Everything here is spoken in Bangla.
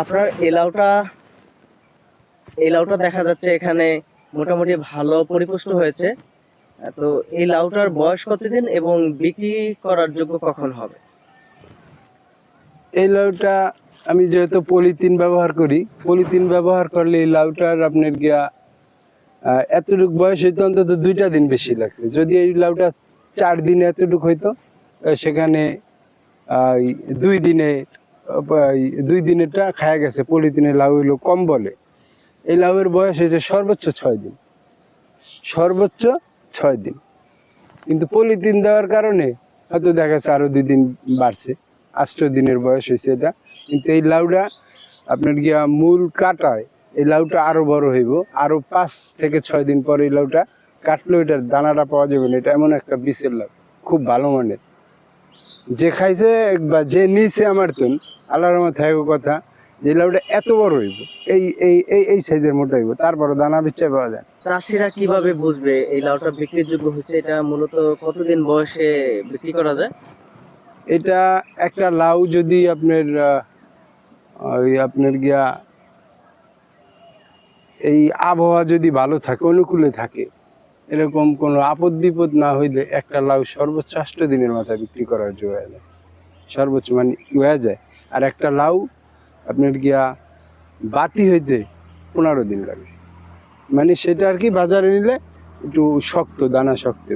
আপনার এলাউটা লাউটা, এই লাউটা দেখা যাচ্ছে এখানে মোটামুটি ভালো পরিপুষ্ট হয়েছে। তো এই লাউটার বয়স কতদিন এবং বিক্রি করার যোগ্য কখন হবে? এই লাউটা আমি যেহেতু পলিথিন ব্যবহার করি, পলিথিন ব্যবহার করলে এই লাউটার আপনার গিয়া এতটুক বয়স হইতে অন্তত দুইটা দিন বেশি লাগছে। যদি এই লাউটা চার দিনে এতটুক হইতো সেখানে দুই দিনে দুই দিনেরটা খায়া গেছে, পলিথিনের লাউ হইল কম বলে এই লাউয়ের বয়স হয়েছে সর্বোচ্চ ছয় দিন। সর্বোচ্চ ছয় দিন। কিন্তু পলিথিন দেওয়ার কারণে হয়তো দেখা যাচ্ছে আরও দুই দিন বাড়ছে। আষ্ট দিনের বয়স হয়েছে এটা। কিন্তু এই লাউটা আপনার গিয়া মূল কাটায়, এই লাউটা আরও বড় হইব। আরও পাঁচ থেকে ছয় দিন পরে এই লাউটা কাটলেও এটার দানাটা পাওয়া যাবে না। এটা এমন একটা বিচের লাউ, খুব ভালো মানের। যে খাইছে বা যে নিছে আমার তুন আল্লাহর রহমত থাকো কথা যে লাউটা এত বড় হইব এই এই এই এই সাইজের মোটা হইব তারপরে দানা বিচ্ছে পাওয়া যায়। চাষিরা কীভাবে বুঝবে এই লাউটা বিক্রির যোগ্য হচ্ছে? এটা মূলত কতদিন বয়সে বিক্রি করা যায়? এটা একটা লাউ যদি আপনার ওই আপনার গিয়া এই আবহাওয়া যদি ভালো থাকে অনুকূলে থাকে এরকম কোনো আপদ বিপদ না হইলে একটা লাউ সর্বোচ্চ আষ্ট দিনের মাথায় বিক্রি করার হয়ে যায়। সর্বোচ্চ মানে হয়ে যায়। আর একটা লাউ আপনার গিয়া বাতি হইতে পনেরো দিন লাগে। মানে সেটা আর কি বাজারে নিলে একটু শক্ত, দানা শক্ত।